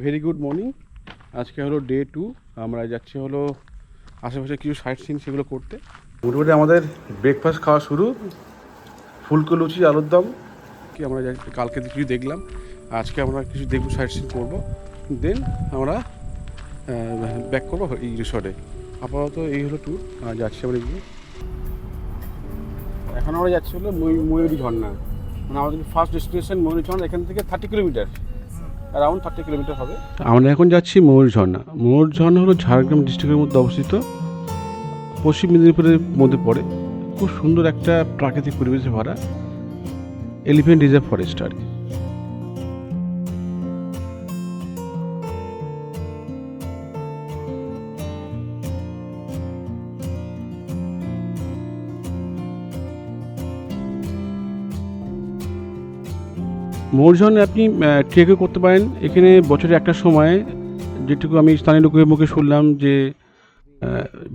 Very good morning আজকে হলো day to আমরা যাচ্ছি হলো আশেপাশে কিছু সাইট সিন সেগুলো করতে। মোটামুটি আমাদের ব্রেকফাস্ট খাওয়া শুরু। ফুলকো লুচি আলুর দম। কি আমরা কালকে কিছু দেখলাম। আজকে আমরা কিছু দেখব সাইট সিন করব। দেন আমরা ব্যাক করব এই রিসর্টে আপাতত এই হলো ট্যুর যাচ্ছি আমরা এগিয়ে। এখন আমরা যাচ্ছি হলো ময়ূ- ময়ূরী ঝর্ণা। মানে আমাদের ফার্স্ট ডেস্টিনেশন ময়ূরী ঝর্ণা এখান থেকে thirty kilometre around thirty kilometre হবে। আমরা এখন যাচ্ছি ময়ূর ঝর্ণা। ময়ূর ঝর্ণা হলো ঝাড়গ্রাম ডিস্ট্রিক্টের মধ্যে অবস্থিত। পশ্চিম মেদিনীপুরের মধ্যে পড়ে। খুব সুন্দর একটা প্রাকৃতিক পরিবেশে ভরা এলিফেন্ট রিজার্ভ ফরেস্ট আর কি। মৌরঝর্ণে আপনি ট্রেকও করতে পারেন। এখানে বছরে একটা সময় যেটুকু আমি স্থানীয় লোকের মুখে শুনলাম যে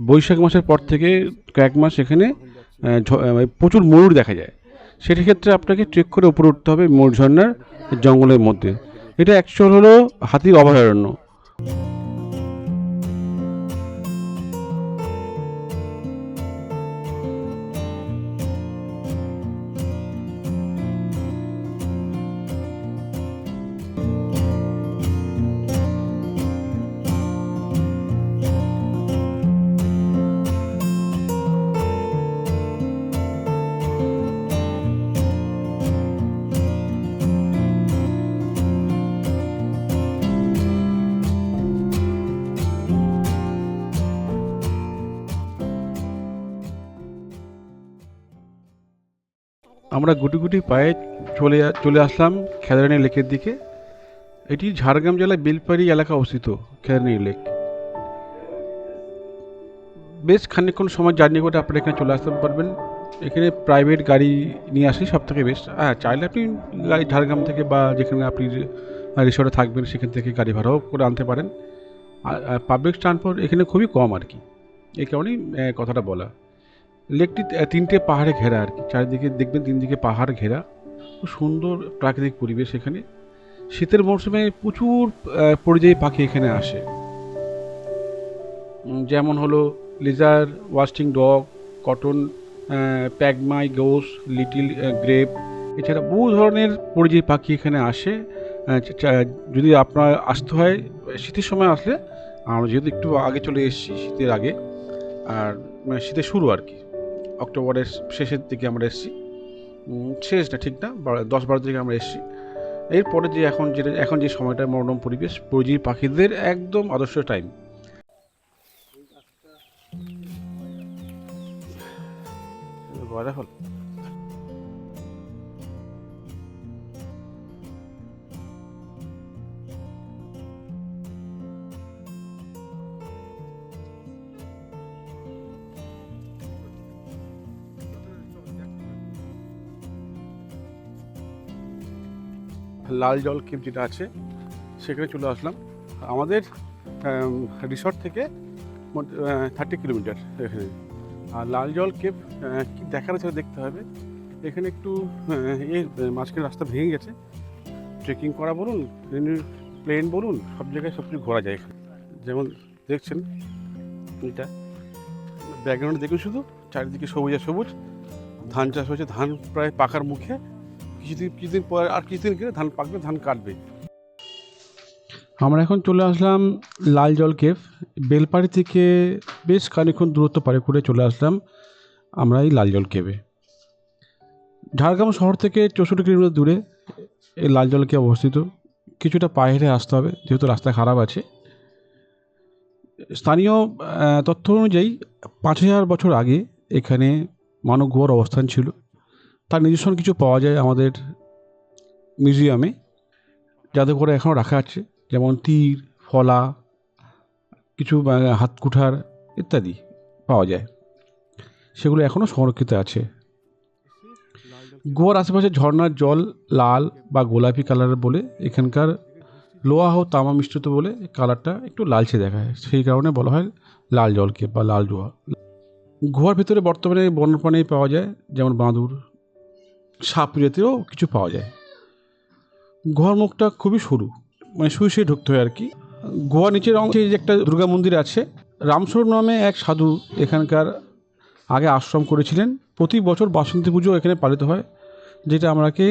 বৈশাখ মাসের পর থেকে কয়েক মাস এখানে আহ, প্রচুর ময়ূর দেখা যায়। সেটি ক্ষেত্রে আপনাকে ট্রেক করে উপরে উঠতে হবে ময়ূর ঝর্ণার জঙ্গলের মধ্যে। এটা অ্যাকচুয়াল হলো হাতির অভয়ারণ্য। আমরা গুটি গুটি পায়ে চলে চলে আসলাম খেদারানি লেকের দিকে। এটি ঝাড়গ্রাম জেলার বেলপাড়ি এলাকা অবস্থিত, খেদারানি লেক। বেশ খানিকক্ষণ সময় জার্নি করে আপনারা এখানে চলে আসতে পারবেন। এখানে প্রাইভেট গাড়ি নিয়ে আসি সব থেকে বেস্ট। হ্যাঁ চাইলে আপনি গাড়ি ঝাড়গ্রাম থেকে বা যেখানে আপনি রিসর্টে থাকবেন, সেখান থেকে গাড়ি ভাড়াও করে আনতে পারেন। আর পাবলিক ট্রান্সপোর্ট এখানে খুবই কম আর কি। এই কারণেই কথাটা বলা। লেকটি তিনটে পাহাড়ে ঘেরা আর কি। চারিদিকে দেখবেন তিন দিকে পাহাড় ঘেরা। খুব সুন্দর প্রাকৃতিক পরিবেশ এখানে। শীতের মরশুমে প্রচুর পরিযায়ী পাখি এখানে আসে। যেমন হলো lesser, whistling duck, cotton pygmy, goose, little grebe. এছাড়া বহু ধরনের পরিযায়ী পাখি এখানে আসে। যদি আপনার আসতে হয়, শীতের সময় আসলে আমরা যেহেতু একটু আগে চলে এসেছি, শীতের আগে। আর মানে শীতের শুরু আর কি। অক্টোবরের শেষের দিকে আমরা এসেছি। শেষ না, ঠিক না? দশ বারো দিকে আমরা এসেছি। এরপরে যে এখন যেটা এখন যে সময়টা, মনোরম পরিবেশ পরিযায়ী পাখিদের একদম আদর্শ টাইম লাল জল কেপ যেটা আছে, সেখানে চলে আসলাম। আমাদের রিসর্ট থেকে থার্টি কিলোমিটার এখানে। আর লাল জল কেপ কি দেখার আছে দেখতে হবে। এখানে একটু এই মাঝখানে রাস্তা ভেঙে গেছে। ট্রেকিং করা বলুন প্লেন বলুন, সব জায়গায় সব কিছু ঘোরা যায় এখানে। যেমন দেখছেন, এটা ব্যাকগ্রাউন্ড দেখুন শুধু, চারিদিকে সবুজ আর সবুজ। ধান চাষ হয়েছে, ধান প্রায় পাকার মুখে। কিছুদিন কিছুদিন পর আর কিছুদিন গেলে ধান পাকবে, ধান কাটবে। আমরা এখন চলে আসলাম লাল জল কেভ। বেলপাড়ি থেকে বেশ খানিকক্ষণ দূরত্ব পারে করে চলে আসলাম আমরা এই লাল জল কেভে। ঝাড়গ্রাম শহর থেকে চৌষট্টি কিলোমিটার দূরে এই লাল জল কেভ অবস্থিত। কিছুটা পায়ে হেঁটে আসতে হবে, যেহেতু রাস্তা খারাপ আছে। স্থানীয় তথ্য অনুযায়ী পাঁচ হাজার বছর আগে এখানে মানব গুহার অবস্থান ছিল। তার নিজস্ব কিছু পাওয়া যায় আমাদের মিউজিয়ামে জাদুঘরে এখনও রাখা আছে যেমন তীর ফলা কিছু আহ, হাত কুঠার ইত্যাদি পাওয়া যায়। সেগুলো এখনও সংরক্ষিত আছে। গোয়ার আশেপাশে ঝর্ণার জল লাল বা গোলাপি কালারের বলে এখানকার লোহা ও তামা মিশ্রিত বলে কালারটা একটু লালচে দেখায়। সেই কারণে বলা হয় লাল জলকে বা লাল জোয়া। গুহার ভিতরে বর্তমানে বন্যপ্রাণী পাওয়া যায় যেমন বাঁদর সাপ জাতীয় কিছু পাওয়া যায়। গুহার মুখটা খুবই সরু মানে শুয়ে শুয়ে ঢুকতে হয় আর কি। গোয়া নিচের অংশে যে একটা দুর্গা মন্দির আছে, রামস্বরূপ নামে এক সাধু এখানকার আগে আশ্রম করেছিলেন। প্রতি বছর বাসন্তী পুজো এখানে পালিত হয়, যেটা আমরাকে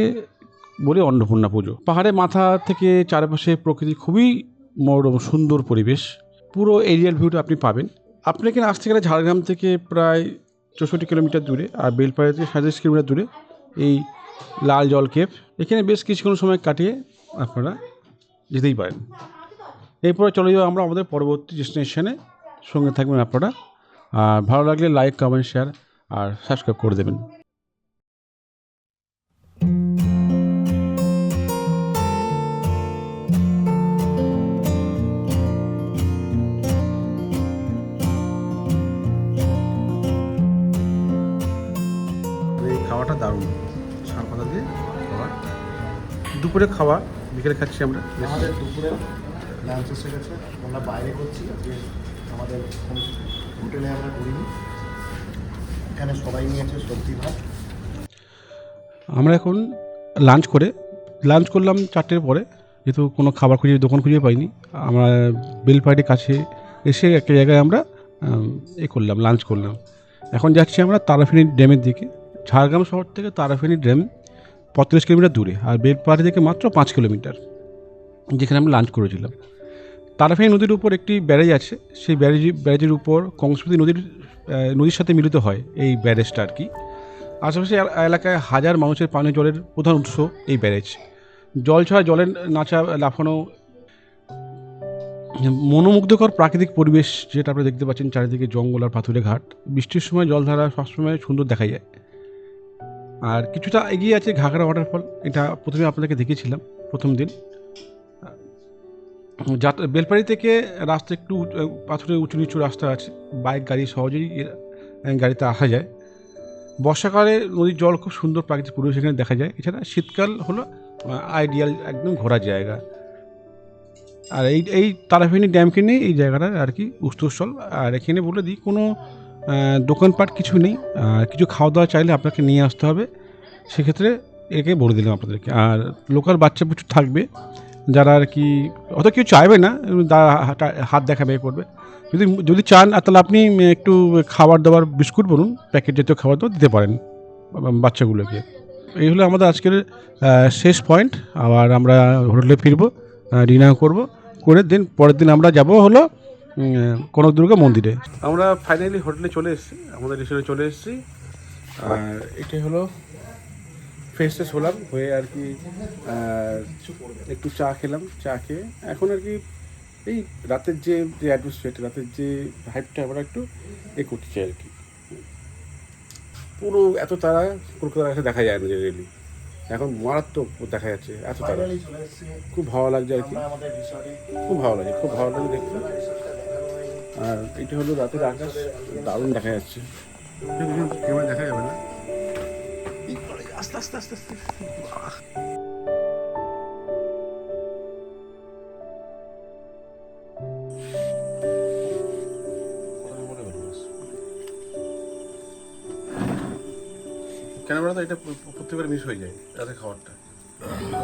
বলি অন্নপূর্ণা পুজো। পাহাড়ে মাথা থেকে চারপাশে প্রকৃতি খুবই মনোরম, সুন্দর পরিবেশ। পুরো এরিয়াল ভিউটা আপনি পাবেন। আপনি এখানে আসতে গেলে ঝাড়গ্রাম থেকে প্রায় চৌষট্টি কিলোমিটার দূরে আর বেলপাড়া থেকে সাঁত্রিশ কিলোমিটার দূরে এই লাল জল কেপ এখানে বেশ কিছুক্ষণ সময় কাটিয়ে আপনারা যেতেই পারেন। এরপরে চলে যাব আমরা আমাদের পরবর্তী ডেস্টিনেশনে। সঙ্গে থাকবেন আপনারা। আর ভালো লাগলে লাইক, কমেন্ট, শেয়ার আর সাবস্ক্রাইব করে দেবেন। খাওয়াটা দারুণ। শাল পাতা দিয়ে খাওয়া। দুপুরে খাওয়া বিকেলে খাচ্ছি আমরা। আমাদের দুপুরে লাঞ্চ এসে গেছে আমরা বাইরে করছি। আজকে আমাদের হোটেলে আমরা করিনি। এখানে সবাই নিয়েছে সবজি ভাত। আমরা এখন লাঞ্চ করে লাঞ্চ করলাম চারটের পরে। যেহেতু কোনো খাবার খুঁজে দোকান খুঁজে পাইনি। আমরা বেলপাহাড়ির কাছে এসে একটা জায়গায় আমরা এ করলাম লাঞ্চ করলাম। এখন যাচ্ছি আমরা তারাফিনি ড্যামের দিকে। ঝাড়গ্রাম শহর থেকে তারাফিনি ড্যাম পঁয়ত্রিশ কিলোমিটার দূরে আর বেলপাহাড়ি থেকে মাত্র পাঁচ কিলোমিটার, যেখানে আমরা লাঞ্চ করেছিলাম। তারাফিনি নদীর উপর একটি ব্যারেজ আছে, সেই ব্যারেজ, ব্যারেজের উপর কংসবতী নদীর নদীর সাথে মিলিত হয় এই ব্যারেজটা আর কি। আশেপাশে এলাকায় হাজার মানুষের পানীয় জলের প্রধান উৎস এই ব্যারেজ। জল ছাড়া জলের নাচা লাফানো মনোমুগ্ধকর প্রাকৃতিক পরিবেশ যেটা আপনি দেখতে পাচ্ছেন চারিদিকে জঙ্গল আর পাথুরে ঘাট। বৃষ্টির সময় জলধারা সবসময় সুন্দর দেখা যায়। আর কিছুটা এগিয়ে আছে ঘাগড়া ওয়াটারফল এটা প্রথমে আপনাদেরকে দেখেছিলাম, প্রথম দিন। যাত- বেলপাড়ি থেকে রাস্তা একটু পাথুরে উঁচু নিচু রাস্তা আছে। বাইক, গাড়ি সহজেই গাড়িতে আসা যায়। বর্ষাকালে নদীর জল খুব সুন্দর প্রাকৃতিক পরিবেশ এখানে দেখা যায়। এছাড়া শীতকাল হলো আইডিয়াল একদম ঘোরার জায়গা। আর এই এই তারাফিনি ড্যামকে নিয়ে এই জায়গাটা আর কি উৎসস্থল আর এখানে বলে দিই, কোনো দোকানপাট কিছু নেই। আর কিছু খাওয়া দাওয়া চাইলে আপনাকে নিয়ে আসতে হবে। সেক্ষেত্রে একে বলে দিলাম আপনাদেরকে। আর লোকাল বাচ্চা প্রচুর থাকবে। যারা আর কি, অত কেউ চাইবে না হাত- দেখাবে এ করবে। যদি যদি চান তাহলে আপনি একটু খাবার দাবার বিস্কুট বলুন, প্যাকেট জাতীয় খাবার দাবার দিতে পারেন বাচ্চাগুলোকে। এই হলো আমাদের আজকের শেষ পয়েন্ট। আবার আমরা হোটেলে ফিরবো ডিনার করব। করে দিন, পরের দিন আমরা যাব হলো কনক দুর্গা মন্দিরে। আমরা ফাইনালি হোটেলে চলে এসেছি আমাদের রিসোর্টে চলে এসেছি। আর এটাই হলো ফ্রেশ ট্রেশ হলাম হয়ে আর কি একটু চা খেলাম চা খেয়ে। এখন আর কি এই রাতের যে যে অ্যাটমসফিয়ার রাতের যে হাইপটা আমরা একটু এ করতে চাই আর কি। পুরো এত তারা কলকাতার কাছে দেখা যায় না জেনারেলি এখন মারাত্মক দেখা যাচ্ছে এত তারা। খুব ভালো লাগছে আর কি। খুব ভালো লাগে খুব ভালো লাগে দেখতে। আর এটা হলো রাতের আকাশ। দারুণ দেখা যাচ্ছে। ক্যামেরা দেখা যাবে না? আস্তে আস্তে আস্তে আস্তে। কেন বলো তো এটা প্র- প্রত্যেকবার মিস হয়ে যায় রাতের খাবারটা।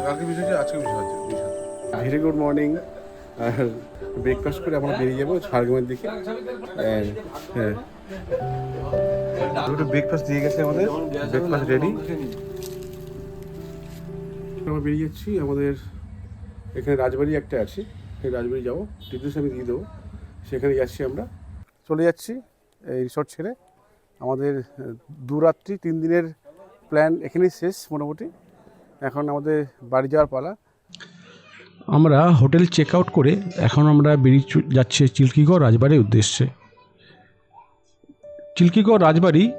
কালকে মিস হয়েছে আজকে মিস ভেরি গুড মর্নিং আর ব্রেকফাস্ট করে আমরা বেরিয়ে যাব ঝাড়গ্রামের দিকে। হ্যাঁ। দুটো ব্রেকফাস্ট দিয়ে গেছে আমাদের। ব্রেকফাস্ট রেডি আমরা বেরিয়ে যাচ্ছি আমাদের এখানে রাজবাড়ি একটা আছে। সেই রাজবাড়ি যাব ডিটেলস আমি দিয়ে দেবো। সেখানে যাচ্ছি আমরা। চলে যাচ্ছি এই রিসর্ট ছেড়ে। আমাদের দু রাত্রি তিন দিনের প্ল্যান এখানেই শেষ মোটামুটি। এখন আমাদের বাড়ি যাওয়ার পালা। আমরা হোটেল চেক আউট করে এখন আমরা বেরিয়ে যাচ্ছি চিল্কিগড় রাজবাড়ির উদ্দেশ্যে। চিল্কিগড় রাজবাড়ি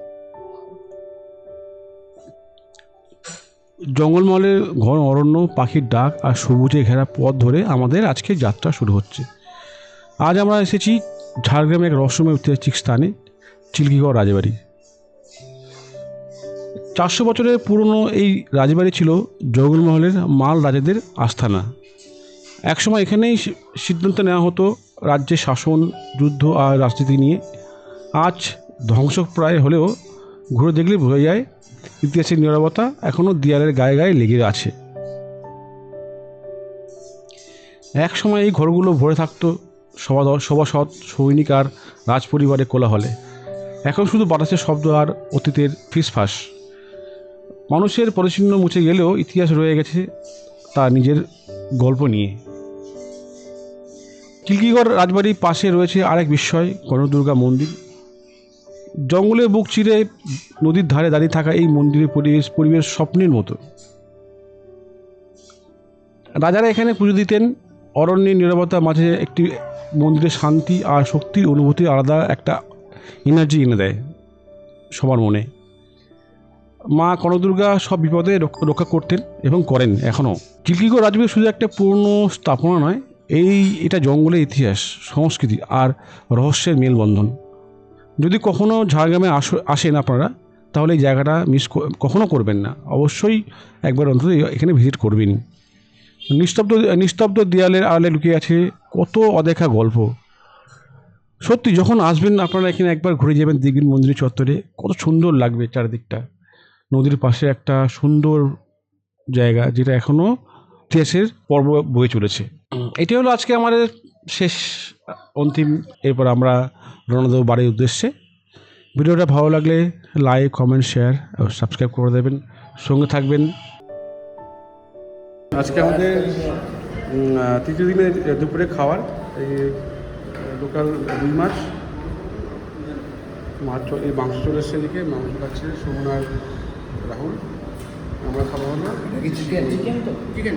জঙ্গলমহলের ঘন অরণ্য, পাখির ডাক আর সবুজে ঘেরা পথ ধরে আমাদের আজকে যাত্রা শুরু হচ্ছে। আজ আমরা এসেছি ঝাড়গ্রামের এক রহস্যময় ঐতিহাসিক স্থানে, চিল্কিগড় রাজবাড়ি। চারশো বছরের পুরনো এই রাজবাড়ি ছিল জঙ্গলমহলের মাল রাজাদের আস্থানা একসময় এখানেই সিদ্ধান্ত নেওয়া হতো রাজ্যের শাসন, যুদ্ধ আর রাজনীতি নিয়ে। আজ ধ্বংসপ্রায় হলেও ঘুরে দেখলে বোঝা যায়, ইতিহাসের নিরবতা এখনও দেয়ালের গায়ে গায়ে লেগে আছে। এক সময় এই ঘরগুলো ভরে থাকতো সভা সভাসদ সৈনিক আর রাজপরিবারের কোলাহলে। এখন শুধু বাতাসের শব্দ আর অতীতের ফিসফাস। মানুষের পরিচ্ছন্ন মুছে গেলেও ইতিহাস রয়ে গেছে তার নিজের গল্প নিয়ে। কিলকিগড় রাজবাড়ির পাশে রয়েছে আরেক বিস্ময়, কনকদুর্গা মন্দির। জঙ্গলের বুক চিরে নদীর ধারে দাঁড়িয়ে থাকা এই মন্দিরের পরিবেশ পরিবেশ স্বপ্নের মতো। রাজারা এখানে পুজো দিতেন। অরণ্যের নিরবতার মাঝে একটি মন্দিরের শান্তি আর শক্তির অনুভূতি আলাদা একটা এনার্জি এনে দেয় সবার মনে। মা কনকদুর্গা সব বিপদে রক- রক্ষা করতেন এবং করেন এখনও। কিলকিগড় রাজবাড়ি শুধু একটা পুরনো স্থাপনা নয় এই, এটা জঙ্গলের ইতিহাস, সংস্কৃতি আর রহস্যের মেলবন্ধন। যদি কখনও ঝাড়গ্রামে আস, আসেন আপনারা, তাহলে এই জায়গাটা মিস কখনো করবেন না। অবশ্যই একবার অন্তত এখানে ভিজিট করবেনই নিস্তব্ধ নিস্তব্ধ দেয়ালের আড়ালে লুকিয়ে আছে কত অদেখা গল্প। সত্যি, যখন আসবেন আপনারা এখানে একবার ঘুরে যাবেন দিঘির মন্দির চত্বরে, কত সুন্দর লাগবে চারিদিকটা। নদীর পাশে একটা সুন্দর জায়গা, যেটা এখনও ইতিহাসের পর্ব বয়ে চলেছে। এটি হলো আজকে আমাদের শেষ অন্তিম। এরপর আমরা রওনা দেবো বাড়ির উদ্দেশ্যে। ভিডিওটা ভালো লাগলে লাইক কমেন্ট শেয়ার ও সাবস্ক্রাইব করে দেবেন। সঙ্গে থাকবেন। আজকে আমাদের তৃতীয় দিনের দুপুরে খাওয়ার এই লোকাল রুই মাছ। মাছ এই মাংস চলে এসছে এদিকে মাংস খাচ্ছে সুমন আর রাহুল। আমরা খাব হলো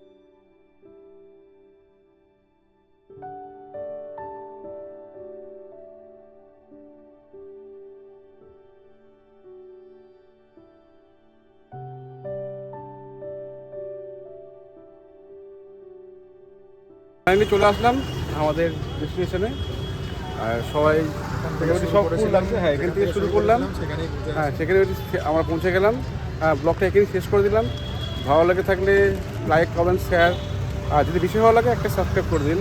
ফাইনালি চলে আসলাম আমাদের ডেস্টিনেশনে আর সবাই সব হ্যাঁ এখান থেকে শুরু করলাম। হ্যাঁ সেখানে আমরা পৌঁছে গেলাম। হ্যাঁ ব্লগটা এখানেই শেষ করে দিলাম। ভালো লাগে থাকলে লাইক কমেন্ট শেয়ার আর যদি বেশি ভালো লাগে, একটা সাবস্ক্রাইব করে দিন।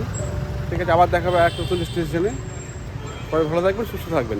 ঠিক আছে আবার দেখাবে এক নতুন স্টেশনে। পরে ভালো থাকবেন সুস্থ থাকবেন।